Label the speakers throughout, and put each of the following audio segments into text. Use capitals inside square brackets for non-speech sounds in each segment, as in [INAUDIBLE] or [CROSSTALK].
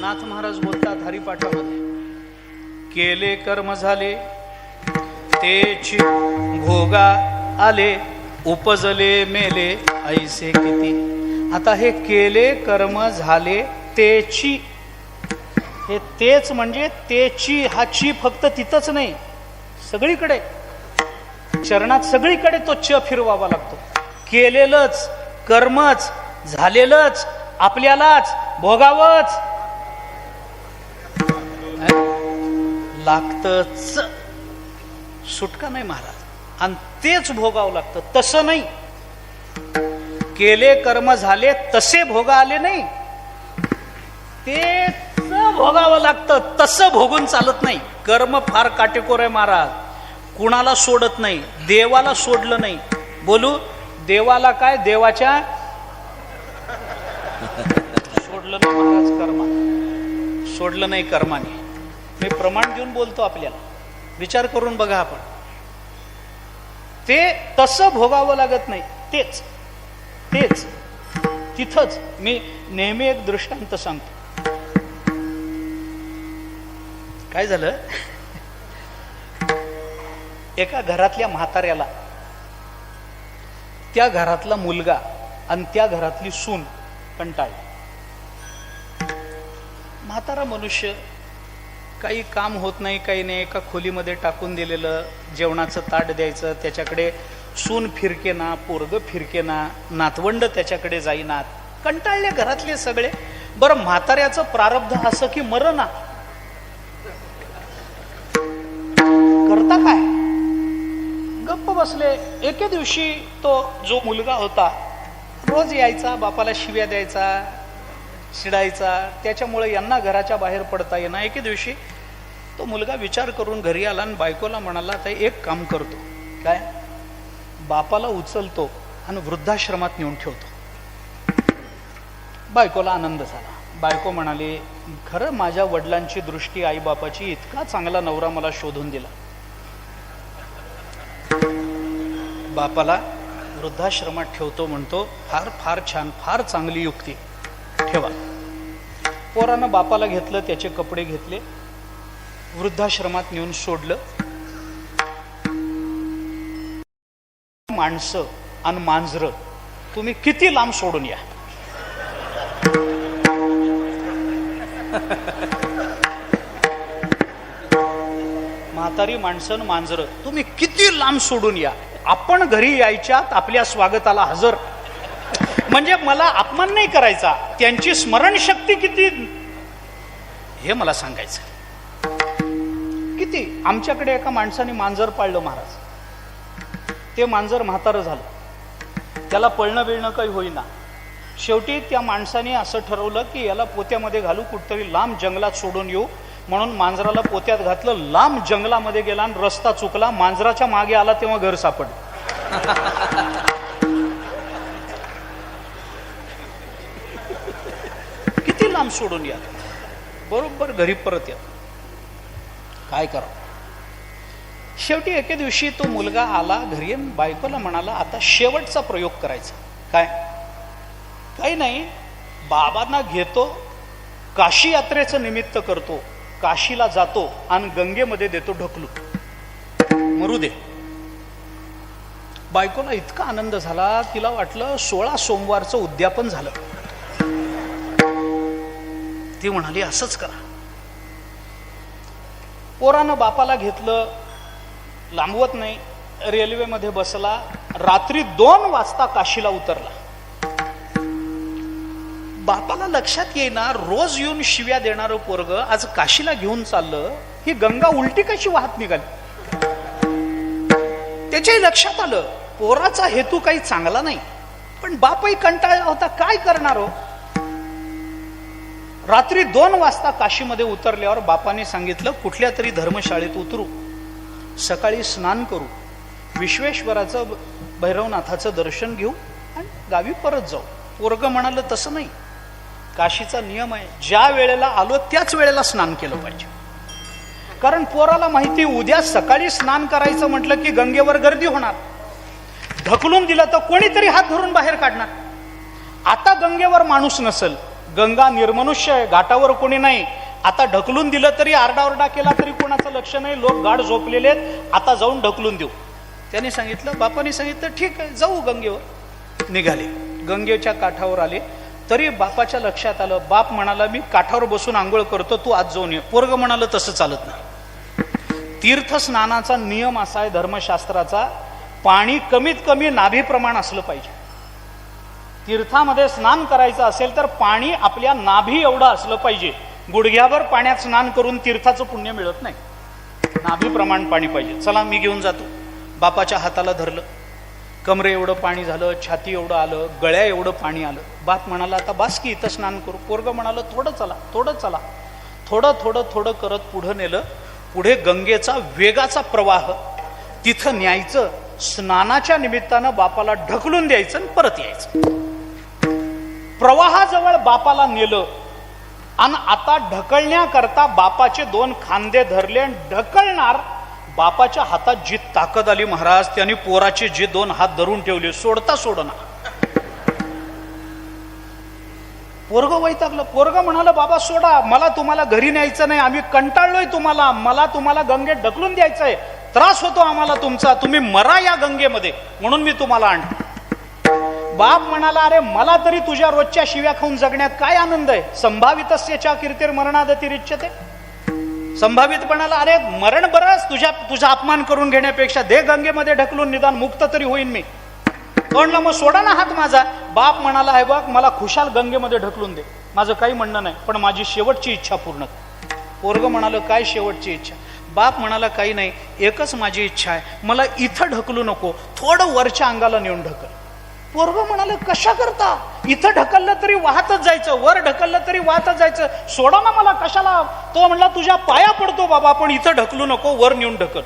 Speaker 1: नाथ महाराज बोलतात हरिपाठामध्ये. केले कर्म झाले तेची भोगा आले उपजले मेले ऐसे किती. आता हे केले कर्म झाले तेची हे तेच म्हणजे तेची हा ची फक्त तिथंच नाही सगळीकडे. चरणात सगळीकडे तो च फिरवावा लागतो. केलेलंच कर्मच झालेलंच आपल्यालाच भोगावंच. लागतच सुटका नाही महाराज. आणि तेच भोगावं लागतं. तसं नाही. केले कर्म झाले तसे भोगा आले नाही. तेच भोगावं लागतं. तसं भोगून चालत नाही. कर्म फार काटेकोर आहे महाराज. कुणाला सोडत नाही. देवाला सोडलं नाही. बोलू देवाला काय? देवाच्या [LAUGHS] सोडलं नाही महाराज कर्मा सोडलं नाही कर्माने. मी प्रमाण देऊन बोलतो आपल्याला. विचार करून बघा आपण. ते तसं भोगावं लागत नाही. तेच. तेच. तिथंच मी नेहमी एक दृष्टांत सांगतो. काय झालं? एका घरातल्या म्हाताऱ्याला त्या घरातला मुलगा आणि त्या घरातली सून कंटाळली. म्हातारा मनुष्य काही काम होत नाही काही नाही. एका खोलीमध्ये टाकून दिलेलं जेवणाचं ताट द्यायचं त्याच्याकडे सून फिरके ना पोरग फिरके ना नातवंड त्याच्याकडे जाईनात कंटाळले घरातले सगळे. बरं म्हाताऱ्याचं प्रारब्ध असं की मरणा करता काय? गप्प बसले. एके दिवशी तो जो मुलगा होता रोज यायचा बापाला शिव्या द्यायचा शिडायचा त्याच्यामुळे यांना घराच्या बाहेर पडता येणार एके दिवशी तो मुलगा विचार करून घरी आला आणि बायकोला म्हणाला आता एक काम करतो. काय? बापाला उचलतो आणि वृद्धाश्रमात नेऊन ठेवतो. बायकोला आनंद झाला. बायको म्हणाली खरं माझ्या वडिलांची दृष्टी आईबापाची इतका चांगला नवरा मला शोधून दिला. बापाला वृद्धाश्रमात ठेवतो म्हणतो फार फार छान फार चांगली युक्ती. ठेवा. पोरानं बापाला घेतलं त्याचे कपडे घेतले वृद्धाश्रमात नेऊन सोडलं. माणसं आणि मांजरं तुम्ही किती लांब सोडून या. म्हातारी माणसं आणि मांजरं तुम्ही किती लांब सोडून या. आपण घरी यायच्यात आपल्या स्वागताला हजर. म्हणजे मला अपमान नाही करायचा. त्यांची स्मरणशक्ती किती? हे मला सांगायचं किती? आमच्याकडे एका माणसाने मांजर पाळलं महाराज. ते मांजर म्हातारं झालं. त्याला पळणं बिळणं काही होईना. शेवटी त्या माणसाने असं ठरवलं की याला पोत्यामध्ये घालू कुठतरी लांब जंगलात सोडून येऊ. म्हणून मांजराला पोत्यात घातलं लांब जंगलामध्ये गेला आणि रस्ता चुकला. मांजराच्या मागे आला तेव्हा घर सापडलं. काम सोडून या. बरोबर घरी परत या. काय करा? शेवटी एके दिवशी तो मुलगा आला घरी बायकोला म्हणाला आता शेवटचा प्रयोग करायचा. काय? काही नाही. बाबांना घेतो. काशी यात्रेचं निमित्त करतो. काशीला जातो आणि गंगेमध्ये देतो ढकलू मरू दे. बायकोला इतका आनंद झाला तिला वाटलं सोळा सोमवारचं उद्यापन झालं. ती म्हणाली असंच करा. पोरानं बापाला घेतलं लांबवत नाही रेल्वेमध्ये बसला रात्री दोन वाजता काशीला उतरला. बापाला लक्षात येईना रोज येऊन शिव्या देणारं पोरग आज काशीला घेऊन चाललं ही गंगा उलटी कशी वाहत निघाली? त्याच्याही लक्षात आलं पोराचा हेतू काही चांगला नाही. पण बापही कंटाळला होता काय करणार हो? रात्री दोन वाजता काशीमध्ये उतरल्यावर बापाने सांगितलं कुठल्या तरी धर्मशाळेत उतरू. सकाळी स्नान करू. विश्वेश्वराचं भैरवनाथाचं दर्शन घेऊ आणि गावी परत जाऊ. पोरग म्हणालं तसं नाही. काशीचा नियम आहे ज्या वेळेला आलो त्याच वेळेला स्नान केलं पाहिजे. कारण पोराला माहिती उद्या सकाळी स्नान करायचं म्हटलं की गंगेवर गर्दी होणार. ढकलून दिलं तर कोणीतरी हात धरून बाहेर काढणार. आता गंगेवर माणूस नसेल गंगा निर्मनुष्य आहे घाटावर कोणी नाही. आता ढकलून दिलं तरी आरडाओरडा केला तरी कोणाचं लक्ष नाही. लोक गाढ झोपलेले आहेत. आता जाऊन ढकलून देऊ. त्यांनी सांगितलं बापाने सांगितलं ठीक आहे जाऊ गंगेवर. निघाले. गंगेच्या काठावर आले. तरी बापाच्या लक्षात आलं. बाप म्हणाला मी काठावर बसून आंघोळ करतो तू आज जाऊन ये. पोरग म्हणालं तसं चालत नाही. तीर्थ स्नानाचा नियम असा आहे धर्मशास्त्राचा पाणी कमीत कमी नाभीप्रमाण असलं पाहिजे. तीर्थामध्ये स्नान करायचं असेल तर पाणी आपल्या नाभी एवढं असलं पाहिजे. गुडघ्यावर पाण्यात स्नान करून तीर्थाचं पुण्य मिळत नाही. नाभी प्रमाण पाणी पाहिजे. चला मी घेऊन जातो. बापाच्या हाताला धरलं. कमरे एवढं पाणी झालं छाती एवढं आलं गळ्या एवढं पाणी आलं. बाप म्हणाला आता बास की इथं स्नान करू. पोरग म्हणालं थोडं चला थोडं चला. थोडं थोडं थोडं करत पुढं नेलं. पुढे गंगेचा वेगाचा प्रवाह तिथं न्यायचं स्नानाच्या निमित्तानं बापाला ढकलून द्यायचं आणि परत यायचं. प्रवाहाजवळ बापाला नेलं. आणि आता ढकलण्याकरता बापाचे दोन खांदे धरले आणि ढकलणार बापाच्या हातात जी ताकद आली महाराज त्यांनी पोराचे जे दोन हात धरून ठेवले सोडता सोडना. पोरग वैतागलं. पोरग म्हणाल बाबा सोडा मला तुम्हाला घरी न्यायचं नाही. आम्ही कंटाळलोय तुम्हाला. मला तुम्हाला गंगेत ढकलून द्यायचंय. त्रास होतो आम्हाला तुमचा. तुम्ही मरा या गंगेमध्ये. म्हणून मी तुम्हाला आणतो. बाप म्हणाला अरे मला तरी तुझ्या रोजच्या शिव्या खाऊन जगण्यात काय आनंद आहे? संभावितस्यच्या कीर्तीर मरणादतिरिच्यते. संभावितपणाला अरे मरण बरंच तुझ्या तुझा अपमान करून घेण्यापेक्षा दे गंगेमध्ये ढकलून निदान मुक्त तरी होईन मी. म्हणलं मग सोडा ना हात माझा. बाप म्हणाला आहे बघ मला खुशाल गंगेमध्ये ढकलून दे. माझं काही म्हणणं नाही पण माझी शेवटची इच्छा पूर्ण पोरग म्हणालं काय शेवटची इच्छा? बाप म्हणाला काही नाही एकच माझी इच्छा आहे. मला इथं ढकलू नको थोडं वरच्या अंगाला नेऊन ढकल. पोरग म्हणाले कशा करता? इथं ढकललं तरी वाहतच जायचं वर ढकललं तरी वाहतच जायचं. सोडा ना मला कशाला? तो म्हणला तुझ्या पाया पडतो बाबा पण इथं ढकलू नको वर नेऊन ढकल.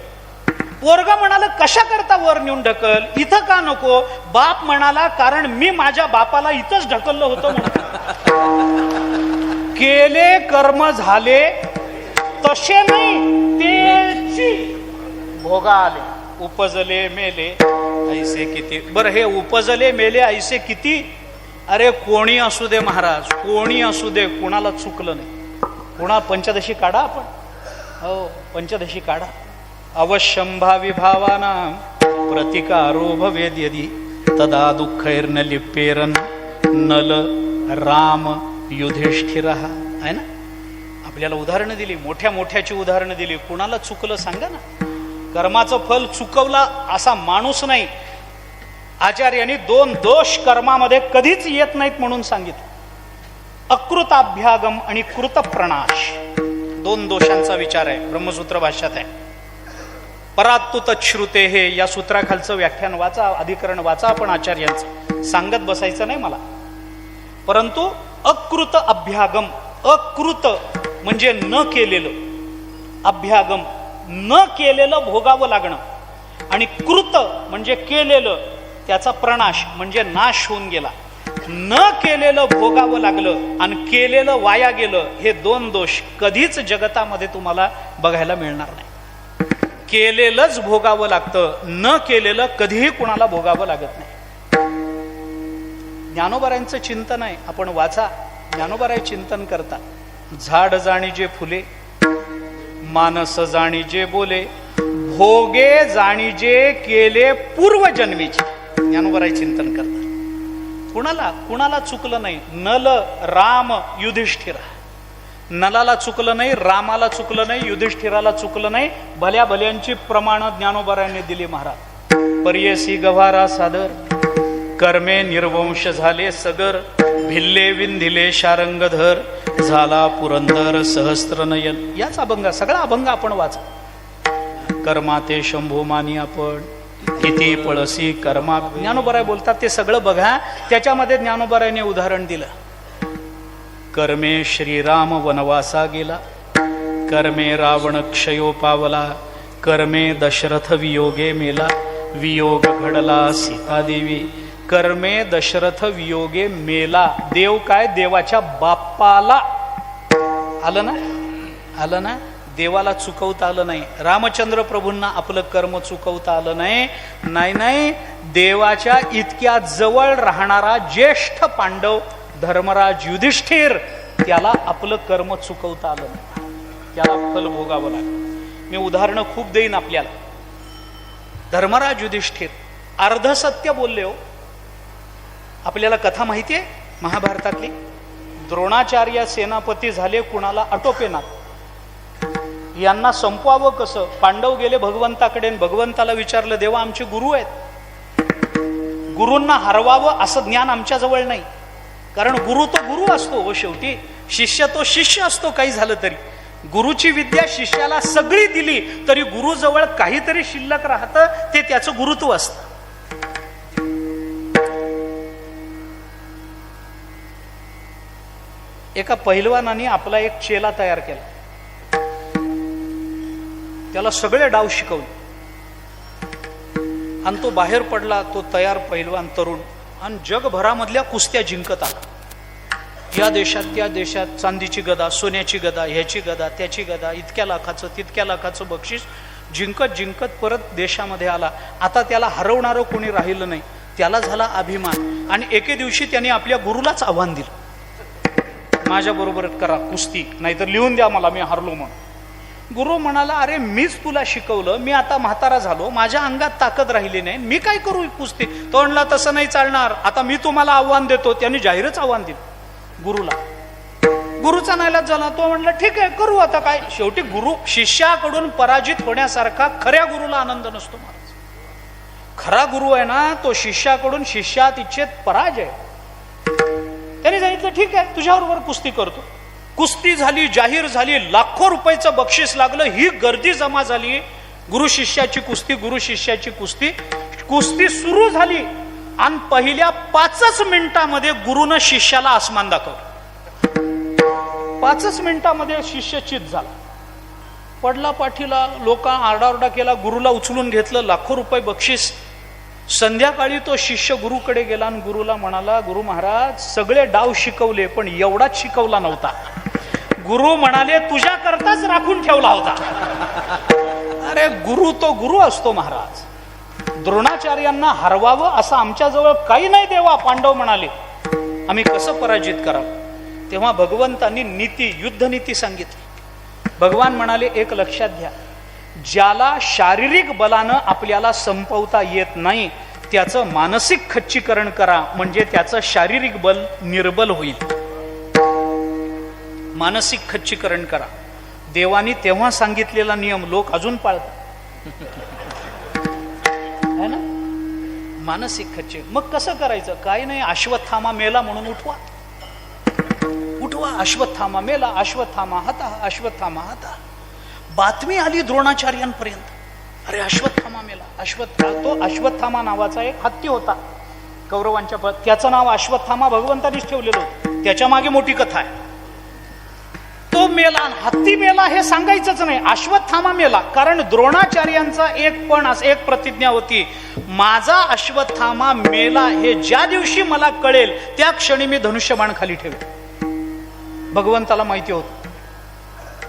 Speaker 1: पोरग म्हणाला कशा करता वर नेऊन ढकल? इथं का नको? बाप म्हणाला कारण मी माझ्या बापाला इथंच ढकललं होतं [LAUGHS] केले कर्म झाले तसे नाही तेची भोगा आले. उपजले मेले ऐसे किती? बरं हे उपजले मेले ऐसे किती? अरे कोणी असू दे महाराज कोणी असू दे कुणाला चुकलं नाही. कुणा पंचदशी काढा आपण. हो पंचदशी काढा. अवश्यंभावी भावाना प्रतिकारो भवेद यदी तदा दुःखैर्न लिप्पेरन नल राम युधिष्ठिर आहे ना? आपल्याला उदाहरणं दिली मोठ्या मोठ्याची उदाहरणं दिली. कुणाला चुकलं सांगा ना. कर्माचं फल चुकवला असा माणूस नाही. आचार्यांनी दोन दोष कर्मामध्ये कधीच येत नाहीत म्हणून सांगितलं. अकृताभ्यागम आणि कृतप्रणाश. दोन दोषांचा विचार आहे. ब्रह्मसूत्र भाष्यात आहे. परातुत श्रुते हे या सूत्राखालचं व्याख्यान वाचा अधिकरण वाचा आपण आचार्यांचं. सांगत बसायचं नाही मला. परंतु अकृत अभ्यागम अकृत म्हणजे न केलेलं. अभ्यागम न केलेलं भोगावं लागणं. आणि कृत म्हणजे केलेलं त्याचा प्रणाश म्हणजे नाश होऊन गेला. न केलेलं भोगावं लागलं आणि केलेलं वाया गेलं हे दोन दोष कधीच जगतामध्ये तुम्हाला बघायला मिळणार नाही. केलेलंच भोगावं लागतं न केलेलं कधीही कुणाला भोगावं लागत नाही. ज्ञानोबारायांचं चिंतन आहे आपण वाचा. ज्ञानोबाराय चिंतन करता. झाड जाणी जे फुले मानस जाणीजे बोले भोगे जाणीजे केले पूर्वजन्मीचे. ज्ञानोबाराय चिंतन करतात कुणाला कुणाला चुकलं नाही? नल राम युधिष्ठिरा. नलाला चुकलं नाही रामाला चुकलं नाही युधिष्ठिराला चुकलं नाही भल्या भल्यांची प्रमाण ज्ञानोबरांनी दिली महाराज. पर्यसी गव्हारा सादर कर्मे निर्वंश झाले सगर भिल्ले विंधिले शारंगधर झाला पुरंदर सहस्त्रनयन याच अभंग सगळा अभंग आपण वाचा. कर्माते शंभू मानी आपण. किती पळसी कर्मा ज्ञानोबराय बोलतात ते सगळं बघा. त्याच्यामध्ये ज्ञानोबरायने उदाहरण दिलं. कर्मे श्रीराम वनवासा गेला. कर्मे रावण क्षयो पावला. कर्मे दशरथ वियोगे मेला. वियोग घडला सीतादेवी. कर्मे दशरथ वियोगे मेला. देव काय? देवाच्या बाप्पाला. आलं ना? आलं ना? देवाला चुकवता आलं नाही. रामचंद्र प्रभूंना आपलं कर्म चुकवता आलं नाही. नाही नाही. देवाच्या इतक्या जवळ राहणारा ज्येष्ठ पांडव धर्मराज युधिष्ठिर त्याला आपलं कर्म चुकवता आलं नाही. त्याला फल भोगावं लागलं. मी उदाहरणं खूप देईन आपल्याला. धर्मराज युधिष्ठिर अर्धसत्य बोलले हो. आपल्याला कथा माहिती आहे महाभारतातली? द्रोणाचार्य सेनापती झाले कुणाला आटोपेनात यांना संपवावं कसं? पांडव गेले भगवंताकडे भगवंताला विचारलं देवा आमचे गुरु आहेत. गुरूंना हरवावं असं ज्ञान आमच्याजवळ नाही. कारण गुरु तो गुरु असतो व शेवटी. शिष्य तो शिष्य असतो काही झालं तरी. गुरुची विद्या शिष्याला सगळी दिली तरी गुरुजवळ काहीतरी शिल्लक राहतं ते त्याचं गुरुत्व असतं. एका पहिलवानाने आपला एक चेला तयार केला. त्याला सगळे डाव शिकवले. आणि तो बाहेर पडला तो तयार पहिलवान तरुण आणि जगभरामधल्या कुस्त्या जिंकत आला. या देशात त्या देशात चांदीची गदा सोन्याची गदा ह्याची गदा त्याची गदा इतक्या लाखाचं तितक्या लाखाचं बक्षीस जिंकत जिंकत परत देशामध्ये आला. आता त्याला हरवणारं कोणी राहिलं नाही. त्याला झाला अभिमान. आणि एके दिवशी त्याने आपल्या गुरुलाच आव्हान दिलं. माझ्या बरोबर करा कुस्ती नाहीतर लिहून द्या मला मी हरलो म्हणून. गुरु म्हणाला अरे मीच तुला शिकवलं मी आता म्हातारा झालो माझ्या अंगात ताकद राहिली नाही मी काय करू कुस्ती? तो म्हणला तसं नाही चालणार आता मी तुम्हाला आव्हान देतो. त्यांनी जाहीरच आव्हान दिलं. गुरुला गुरुचा नाईलाज झाला. तो म्हणला ठीक आहे करू आता काय? शेवटी गुरु शिष्याकडून पराजित होण्यासारखा खऱ्या गुरुला आनंद नसतो महाराज. खरा गुरु आहे ना तो शिष्याकडून शिष्यात इच्छेत पराजय. सांगितलं ठीक आहे तुझ्याबरोबर कुस्ती करतो. कुस्ती झाली जाहीर झाली लाखो रुपयाचं बक्षीस लागलं ही गर्दी जमा झाली. गुरु शिष्याची कुस्ती गुरु शिष्याची कुस्ती. कुस्ती सुरू झाली. आणि पहिल्या पाचच मिनिटामध्ये गुरुनं शिष्याला आसमान दाखवलं. पाचच मिनिटामध्ये शिष्य चित झाला. पडला पाठीला लोक आरडाओरडा केला गुरुला उचलून घेतलं लाखो रुपये बक्षीस. संध्याकाळी तो शिष्य गुरुकडे गेला आणि गुरुला म्हणाला गुरु महाराज सगळे डाव शिकवले पण एवढाच शिकवला नव्हता. गुरु म्हणाले तुझ्या करताच राखून ठेवला होता. अरे गुरु तो गुरु असतो महाराज. द्रोणाचार्यांना हरवावं असं आमच्याजवळ काही नाही देवा पांडव म्हणाले. आम्ही कसं पराजित करावं? तेव्हा भगवंतांनी नीती युद्धनीती सांगितली. भगवान म्हणाले एक लक्षात घ्या. ज्याला शारीरिक बलानं आपल्याला संपवता येत नाही त्याचं मानसिक खच्चीकरण करा म्हणजे त्याचं शारीरिक बल निर्बल होईल. मानसिक खच्चीकरण करा. देवानी तेव्हा सांगितलेला नियम लोक अजून पाळतात. है ना? मानसिक खच्ची. मग कसं करायचं? काही नाही अश्वत्थामा मेला म्हणून उठवा. उठवा अश्वत्थामा मेला अश्वत्थामा हता अश्वत्थामा हता. बातमी आली द्रोणाचार्यांपर्यंत. अरे अश्वत्थामा मेला. अश्वत्था तो अश्वत्थामा नावाचा एक हत्ती होता. कौरवांच्या त्याचं नाव अश्वत्थामा भगवंतानीच ठेवलेलं होतं. त्याच्यामागे मोठी कथा आहे. तो मेला हत्ती मेला हे सांगायचंच नाही. अश्वत्थामा मेला. कारण द्रोणाचार्यांचा एक पण अस- एक प्रतिज्ञा होती माझा अश्वत्थामा मेला हे ज्या दिवशी मला कळेल त्या क्षणी मी धनुष्यबाण खाली ठेवेल भगवंताला माहिती होतं.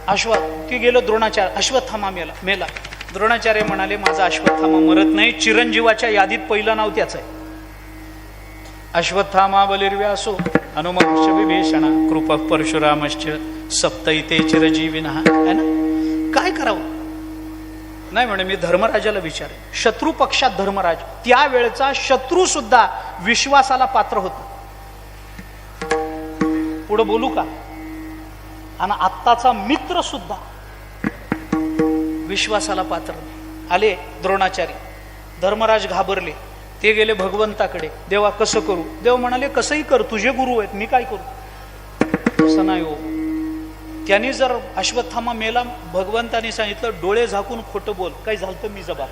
Speaker 1: अश्वथ की गेलो द्रोणाचार्य अश्वत्थामा मेला मेला. द्रोणाचार्य म्हणाले माझा अश्वत्थामा मरत नाही चिरंजीवाच्या यादीत पहिलं नाव त्याच आहे. अश्वत्थामा बलिर्व्यासो हनुमंश विभीषणा कृप परशुरामश्च सप्तैते चिरजीविना है ना? काय करावं? नाही म्हणे मी धर्मराजाला विचारे शत्रू पक्षात धर्मराज. त्यावेळचा शत्रू सुद्धा विश्वासाला पात्र होता. पुढं बोलू का? आणि आत्ताचा मित्र सुद्धा विश्वासाला पात्र नाही. आले द्रोणाचार्य. धर्मराज घाबरले. ते गेले भगवंताकडे. देवा कसं करू? देव म्हणाले कसंही कर तुझे गुरु आहेत मी काय करू? असं नाही हो. त्यांनी जर अश्वत्थामा मेला भगवंताने सांगितलं डोळे झाकून खोटं बोल काय झालं तर मी जबाब?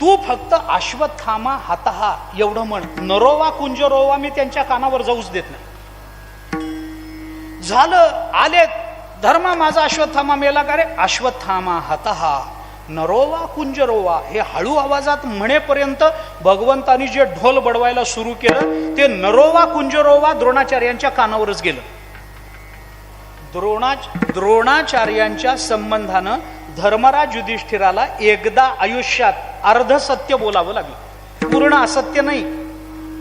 Speaker 1: तू फक्त अश्वत्थामा हाताहा एवढं म्हण. नरोवा कुंजरोवा मी त्यांच्या कानावर जाऊच देत नाही. झालं आले धर्म माझा अश्वत्थामा मेला का रे? अश्वत्थामा हतहा. नरोवा कुंजरोवा. हे हळू आवाजात म्हणेपर्यंत भगवंतानी जे ढोल बडवायला सुरू केलं ते नरोवा कुंजरोवा द्रोणाचार्यांच्या कानावरच गेलं. द्रोणा द्रोणाचार्यांच्या संबंधानं धर्मराज युधिष्ठिराला एकदा आयुष्यात अर्ध सत्य बोलावं लागलं. पूर्ण असत्य नाही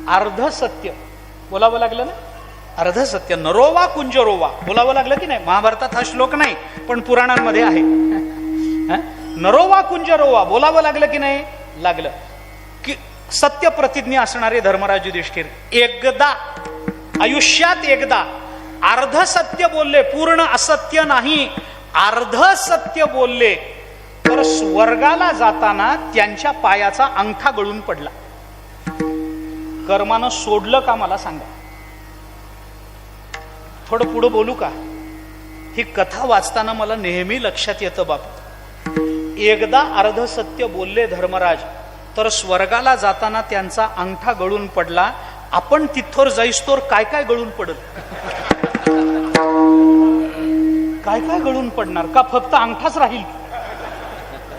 Speaker 1: अर्ध सत्य. बोलावं लागलं ना? अर्ध सत्य नरोवा कुंजरोवा. बोलावं लागलं की नाही? महाभारतात हा श्लोक नाही पण पुराणांमध्ये आहे. [LAUGHS] नरोवा कुंजरोवा. बोलावं लागलं की नाही? लागलं. की सत्य प्रतिज्ञा असणारे धर्मराज युधिष्ठिर एकदा आयुष्यात एकदा अर्ध सत्य बोलले पूर्ण असत्य नाही अर्ध सत्य बोलले तर स्वर्गाला जाताना त्यांच्या पायाचा अंगठा गळून पडला. कर्मानं सोडलं का मला सांगा? थोडं पुढं बोलू का? ही कथा वाचताना मला नेहमी लक्षात येतं बापू. एकदा अर्ध सत्य बोलले धर्मराज तर स्वर्गाला जाताना त्यांचा अंगठा गळून पडला. आपण तिथवर जाईस्तोर काय काय गळून पडत काय काय गळून पडणार? का फक्त अंगठाच राहील?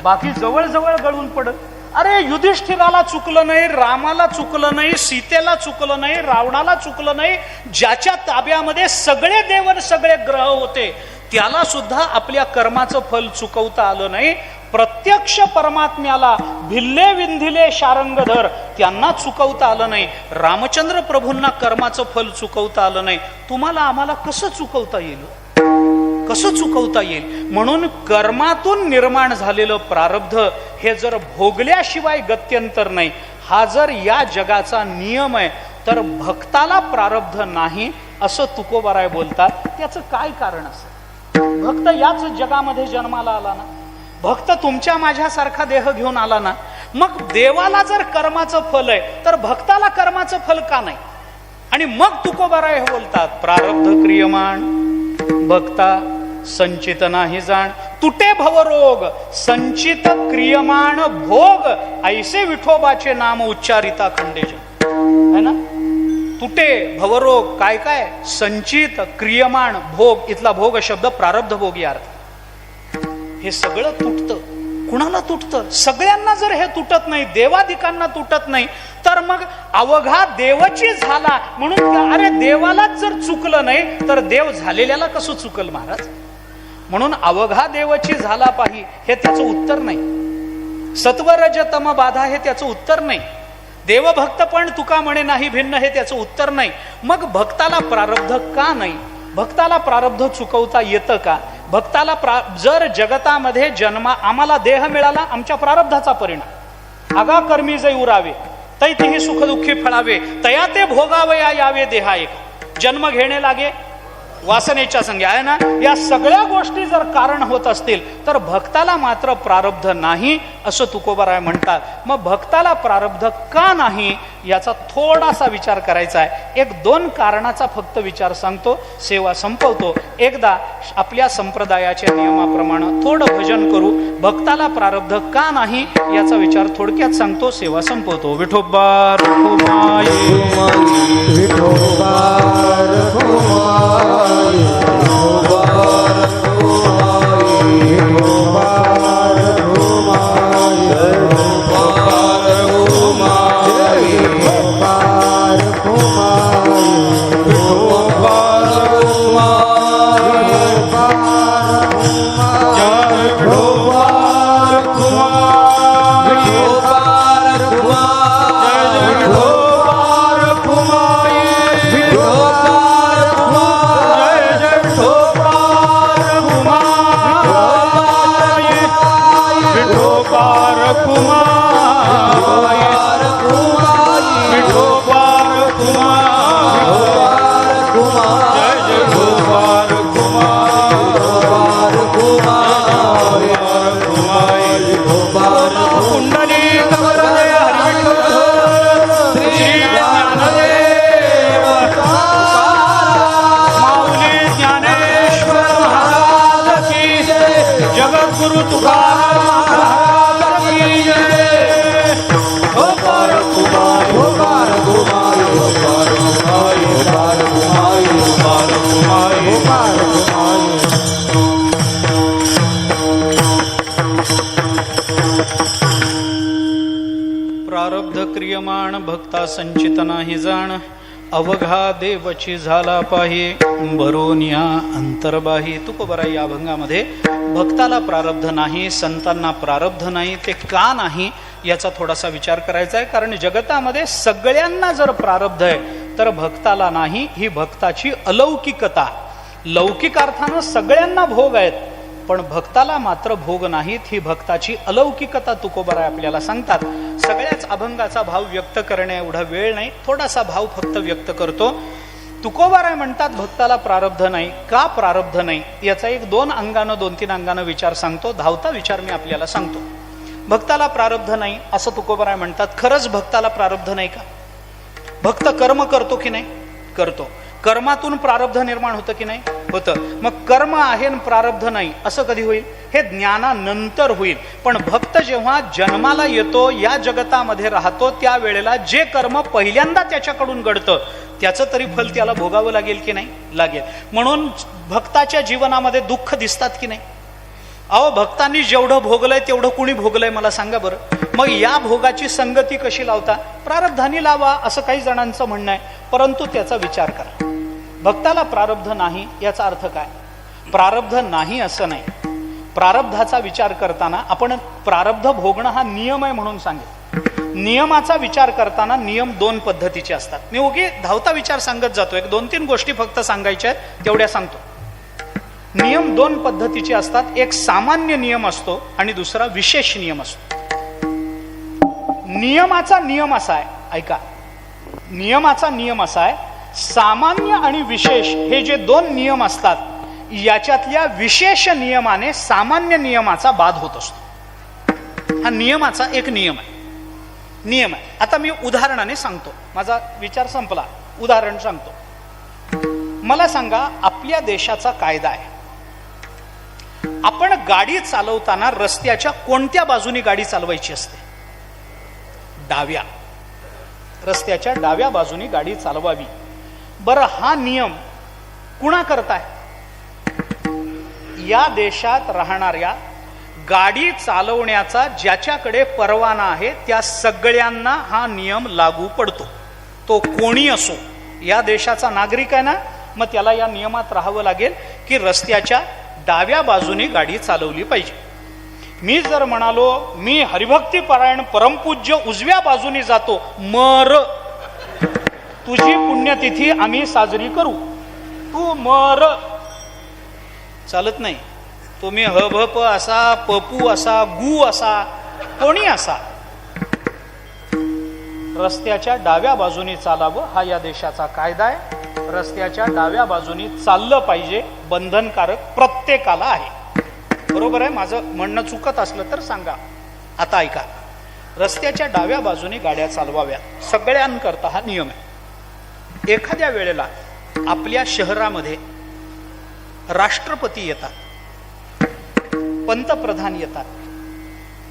Speaker 1: बाकी जवळ जवळ गळून पडत अरे युधिष्ठिराला चुकलं नाही रामाला चुकलं नाही सीतेला चुकलं नाही रावणाला चुकलं नाही ज्याच्या ताब्यामध्ये सगळे देवन सगळे ग्रह होते त्याला सुद्धा आपल्या कर्माचं फल चुकवता आलं नाही. प्रत्यक्ष परमात्म्याला भिल्ले विंधिले शारंगधर त्यांना चुकवता आलं नाही. रामचंद्र प्रभूंना कर्माचं फल चुकवता आलं नाही. तुम्हाला आम्हाला कसं चुकवता येईल? कसं चुकवता येईल? म्हणून कर्मातून निर्माण झालेलं प्रारब्ध हे जर भोगल्याशिवाय गत्यंतर नाही हा जर या जगाचा नियम आहे तर भक्ताला प्रारब्ध नाही असं तुकोबाराय बोलतात. त्याचं काय कारण असं भक्त याच जगामध्ये जन्माला आला ना? भक्त तुमच्या माझ्यासारखा देह घेऊन आला ना? मग देवाला जर कर्माचं फल आहे तर भक्ताला कर्माचं फल का नाही? आणि मग तुकोबाराय हे बोलतात प्रारब्ध क्रियमाण. भक्ता संचित नाही जाण. तुटे भवरोग संचित क्रियमाण भोग. ऐसे विठोबाचे नाम उच्चारिता खंडेज है ना? तुटे भवरोग काय काय? संचित क्रियमाण भोग. इथला भोग शब्द प्रारब्ध भोग या अर्थ. हे सगळं तुटतं. कुणाला तुटतं? सगळ्यांना जर हे तुटत नाही देवाधिकांना तुटत नाही तर मग अवघा देवची झाला. म्हणून अरे देवालाच जर चुकलं नाही तर देव झालेल्याला कसं चुकल महाराज? म्हणून अवघा देवची झाला पाही हे त्याचं उत्तर नाही. सत्वरजतम बाधा हे त्याचं उत्तर नाही. देवभक्त पण तुका म्हणे नाही भिन्न हे त्याचं उत्तर नाही. मग भक्ताला प्रारब्ध का नाही? भक्ताला प्रारब्ध चुकवता येतं का? भक्ताला प्रा जर जगतामध्ये जन्मा आम्हाला देह मिळाला आमच्या प्रारब्धाचा परिणाम. आगा कर्मी जे उरावे तैतिही सुखदुःखी फळावे तया ते भोगावया यावे देहा एक जन्म घेणे लागे वासनेच्या संज्ञा आहे ना? या सगळ्या गोष्टी जर कारण होत असतील तर भक्ताला मात्र प्रारब्ध नाही असं तुकोबाराय म्हणतात. मग भक्ताला प्रारब्ध का नाही याचा थोडासा विचार करायचा आहे. एक दोन कारणाचा फक्त विचार सांगतो सेवा संपवतो. एकदा आपल्या संप्रदायाच्या नियमाप्रमाणे थोडं भजन करू. भक्ताला प्रारब्ध का नाही याचा विचार थोडक्यात सांगतो सेवा संपवतो. विठोबा
Speaker 2: विठोबा कुमार कुमार मिठो बार कुमार कुमार जय गोपाल कुमार कुमार कुमार
Speaker 1: प्रारब्ध क्रियमाण भक्ता संचित नाही जाण अवघा देवची झाला पाही बरोनिया अंतर्बाही तुकोबरा या अभंगामध्ये भक्ताला प्रारब्ध नाही संतांना प्रारब्ध नाही ते का नाही याचा थोडासा विचार करायचा आहे कारण जगतामध्ये सगळ्यांना जर प्रारब्ध आहे तर भक्ताला नाही ही भक्ताची अलौकिकता. लौकिक अर्थानं सगळ्यांना भोग आहेत पण भक्ताला मात्र भोग नाहीत ही भक्ताची अलौकिकता तुकोबराय आपल्याला सांगतात. सगळ्याच अभंगाचा भाव व्यक्त करण्या एवढा वेळ नाही थोडासा भाव फक्त व्यक्त करतो. तुकोबाराय म्हणतात भक्ताला प्रारब्ध नाही. का प्रारब्ध नाही? याचा एक दोन अंगानं दोन तीन अंगानं विचार सांगतो. धावता विचार मी आपल्याला सांगतो. भक्ताला प्रारब्ध नाही असं तुकोबाराय म्हणतात. खरंच भक्ताला प्रारब्ध नाही का? भक्त कर्म करतो की नाही? करतो. कर्मातून प्रारब्ध निर्माण होतं की नाही? होतं. मग कर्म आहे प्रारब्ध नाही असं कधी होईल? हे ज्ञानानंतर होईल. पण भक्त जेव्हा जन्माला येतो या जगतामध्ये राहतो त्या वेळेला जे कर्म पहिल्यांदा त्याच्याकडून घडतं त्याचं तरी फल त्याला भोगावं लागेल की नाही? लागेल. म्हणून भक्ताच्या जीवनामध्ये दुःख दिसतात की नाही? अहो भक्तांनी जेवढं भोगलंय तेवढं कुणी भोगलंय मला सांगा बरं. मग या भोगाची संगती कशी लावता? प्रारब्धानी लावा असं काही जणांचं म्हणणं आहे. परंतु त्याचा विचार करा. भक्ताला प्रारब्ध नाही याचा अर्थ काय? प्रारब्ध नाही असं नाही. प्रारब्धाचा विचार करताना आपण प्रारब्ध भोगणं हा नियम आहे म्हणून सांगेल. नियमाचा विचार करताना नियम दोन पद्धतीचे असतात. मी ओके धावता विचार सांगत जातो. एक दोन तीन गोष्टी फक्त सांगायच्या आहेत तेवढ्या सांगतो. नियम दोन पद्धतीचे असतात. एक सामान्य नियम असतो आणि दुसरा विशेष नियम असतो. नियमाचा नियम असा आहे. ऐका. नियमाचा नियम असा आहे सामान्य आणि विशेष हे जे दोन नियम असतात याच्यातल्या विशेष नियमाने सामान्य नियमाचा बाद होत असतो. हा नियमाचा एक नियम आहे. नियम आहे. आता मी उदाहरणाने सांगतो. माझा विचार संपला. उदाहरण सांगतो. मला सांगा आपल्या देशाचा कायदा आहे. आपण गाडी चालवताना रस्त्याच्या कोणत्या बाजूनी गाडी चालवायची असते? डाव्या. रस्त्याच्या डाव्या बाजूने गाडी चालवावी. बरं हा नियम कुणा करताय या देशात राहणाऱ्या गाडी चालवण्याचा ज्याच्याकडे परवाना आहे त्या सगळ्यांना हा नियम लागू पडतो. तो कोणी असो या देशाचा नागरिक आहे ना मग त्याला या नियमात राहावं लागेल की रस्त्याच्या डाव्या बाजूने गाडी चालवली पाहिजे. मी जर म्हणालो मी हरिभक्ती परायण परमपूज्य उजव्या बाजूने जातो मर. तुझी पुण्यतिथी आम्ही साजरी करू. तू मर. चालत नाही. तुम्ही हभ प असा पपू असा गु असा कोणी असा. रस्त्याच्या डाव्या बाजूने चालावं हा या देशाचा कायदा आहे. रस्त्याच्या डाव्या बाजूने चाललं पाहिजे बंधनकारक प्रत्येकाला आहे. बरोबर आहे? माझं म्हणणं चुकत असलं तर सांगा. आता ऐका. रस्त्याच्या डाव्या बाजूने गाड्या चालवाव्या. सगळ्यांकरता हा नियम आहे. एखाद्या वेळेला आपल्या शहरामध्ये राष्ट्रपती येतात. पंतप्रधान येतात.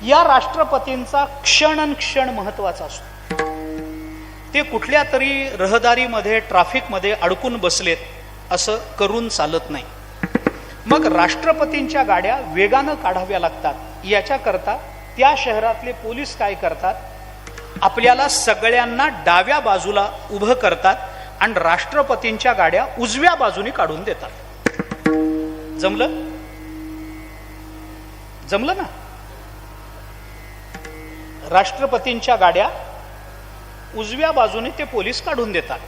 Speaker 1: या राष्ट्रपतींचा क्षण क्षण महत्त्वाचा असतो. ते कुठल्या तरी रहदारीमध्ये ट्रॅफिकमध्ये अडकून बसलेत असं करून चालत नाही. मग राष्ट्रपतींच्या गाड्या वेगानं काढाव्या लागतात. याच्याकरता त्या शहरातले पोलीस काय करतात? आपल्याला सगळ्यांना डाव्या बाजूला उभं करतात आणि राष्ट्रपतींच्या गाड्या उजव्या बाजूने काढून देतात. जमलं? जमलं ना? राष्ट्रपतींच्या गाड्या उजव्या बाजूने ते पोलीस काढून देतात.